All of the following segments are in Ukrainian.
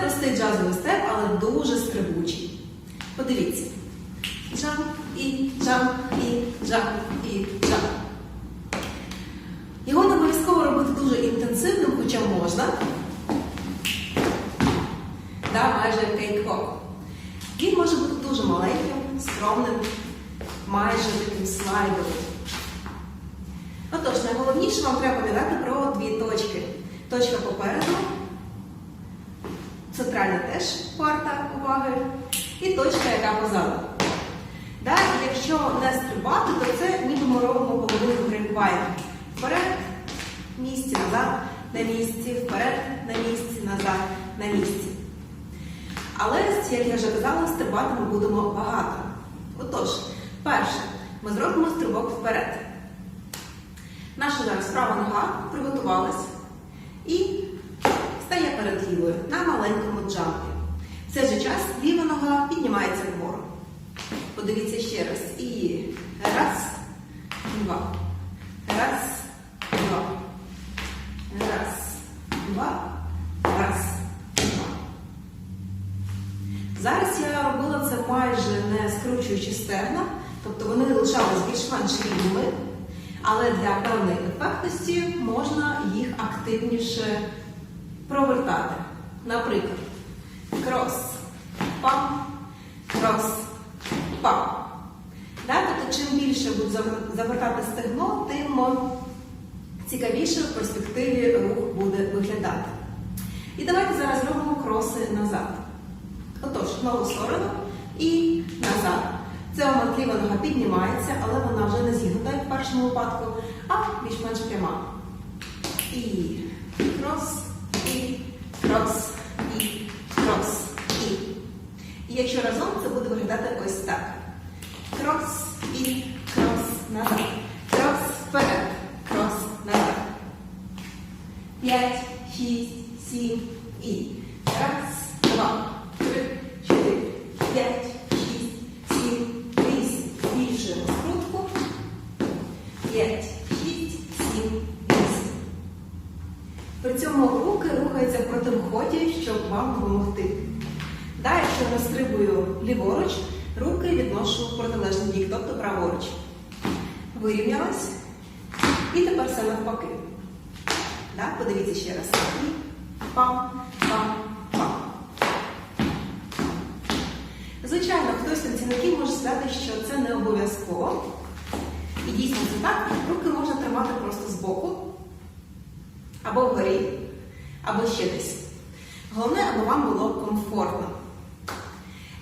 простий джазовий степ, але дуже стрибучий. Подивіться. Джамп і джамп і джамп і джамп. Його не обов'язково робити дуже інтенсивним, хоча можна. Да, майже кейк-вок. Він може бути дуже маленьким, скромним, майже таким слайдовим. Отож, найголовніше вам треба пам'ятати про дві точки. Точка попереду, теж варта уваги, і точка, яка позаду. Да, якщо не стрибати, то це ніби ми робимо половину грейпвайну. Вперед, місці, назад, на місці, вперед, на місці, назад, на місці. Але, як я вже казала, стрибати ми будемо багато. Отож, перше, ми зробимо стрибок вперед. Наша зараз права нога приготувалась і стає перед лівою на маленькому джампі. В цей же час ліва нога піднімається вгору. Подивіться ще раз. І раз, два. Раз, два. Раз, два. Раз, два. Зараз я робила це майже не скручуючи стегна, тобто вони лишались більш-менш рівними, але для певної ефектності можна їх активніше провертати. Наприклад, крос, пам, крос, пам. Тобто, чим більше завер- завертати стегно, тим цікавіше в перспективі рух буде виглядати. І давайте зараз зробимо кроси назад. Отож, нову сторону і назад. Це момент ліва нога піднімається, але вона вже не зігнута, як в першому випадку, а більш-менш пряма. І крос, крос, і крос, і. І якщо разом, це буде виглядати ось так. Крос і крос назад. Крос вперед, крос назад. П'ять, шість, сім і. Раз, два, три, чотири, п'ять, шість, сім, вісім. Збільшуємо скрутку. П'ять, шість, сім. При цьому руки рухаються в противоході, щоб вам допомогти. Да, якщо я настрибую ліворуч, руки відношу в протилежний бік, тобто праворуч. Вирівнялась. І тепер все навпаки. Да? Подивіться ще раз. І пам, пам, пам. Звичайно, хтось танцівників може сказати, що це не обов'язково. І дійсно це так. Руки збоку, або вгорі, або ще десь. Головне, аби вам було комфортно.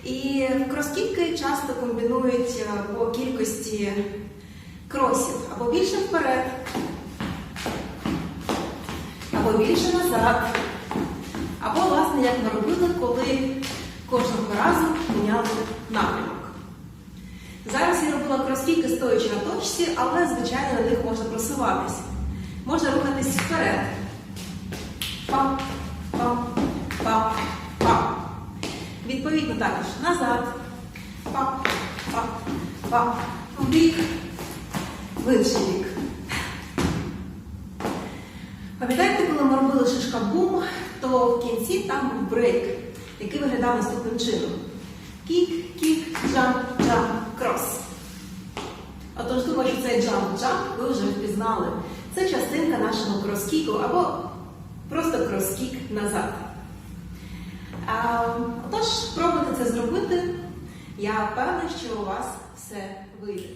І кроскіпки часто комбінують е, по кількості кросів або більше вперед, або більше назад. Або, власне, як ми робили, коли кожного разу міняли напрямок. Зараз я робила кросфіки стоячи на точці, але, звичайно, на них можна просуватися. Можна рухатись вперед. Пам, пам, пам, пам. Відповідно також назад. Пам, пам, пам. В бік, в інший бік. Пам'ятаєте, коли ми робили шишка бум, то в кінці там був брейк, який виглядав наступним чином. Кік, кік, джамп, джамп, крос. Отож, думаю, що цей джамп-джамп ви вже впізнали. Це частинка нашого кроскіку або просто кроскік назад. А, отож, спробуйте це зробити. Я впевнена, що у вас все вийде.